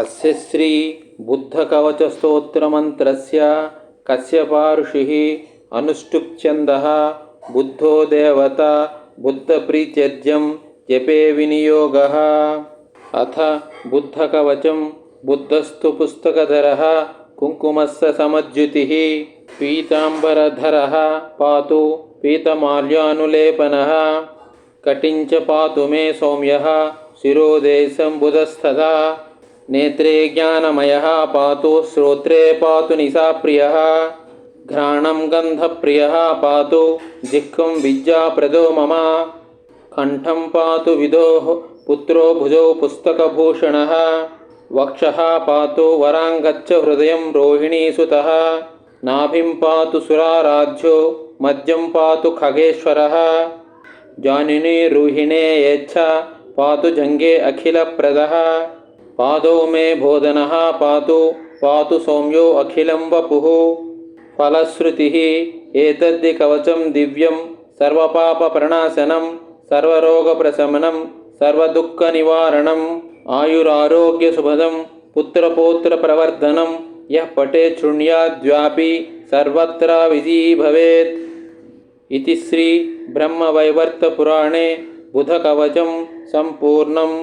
अस्य श्रीबुद्धकवचस्तोत्रमन्त्रस्य कश्यपाऋषिः अनुष्टुप्छन्दः बुद्धो देवता बुद्धप्रीत्यर्ज्यं जपे विनियोगः अथ बुद्धकवचं बुद्धस्तु पुस्तकधरः कुङ्कुमस्य समज्युतिः पीताम्बरधरः पातु पीतमाल्यानुलेपनः कटिञ्च पातु मे सौम्यः शिरोदेशं बुधस्तथा नेत्रे ज्ञानमयः पातु श्रोत्रे पातु निशाप्रियः घ्राणं गन्धप्रियः पातु जिह्वं विद्याप्रदो मम। कण्ठं पातु विदोः पुत्रो भुजौ पुस्तकभूषणः। वक्षः पातु वराङ्गच्च हृदयं रोहिणीसुतः नाभिं पातु सुराराध्यो मध्यं पातु खगेश्वरः। जानिनी रुहिणे यच्छ पातु जङ्गे अखिलप्रदः पादौ मे बोधनः पातु पातु सौम्यो अखिलं वपुः। फलश्रुतिः एतद्धि कवचं दिव्यं सर्वपापप्रणाशनं सर्वरोगप्रशमनं सर्वदुःखनिवारणम् आयुरारोग्यसुभदं पुत्रपौत्रप्रवर्धनं यः पठेत् शृणुयाद्व्यापि सर्वत्र विजयी भवेत् इति श्रीब्रह्मवैवर्तपुराणे बुधकवचं सम्पूर्णम्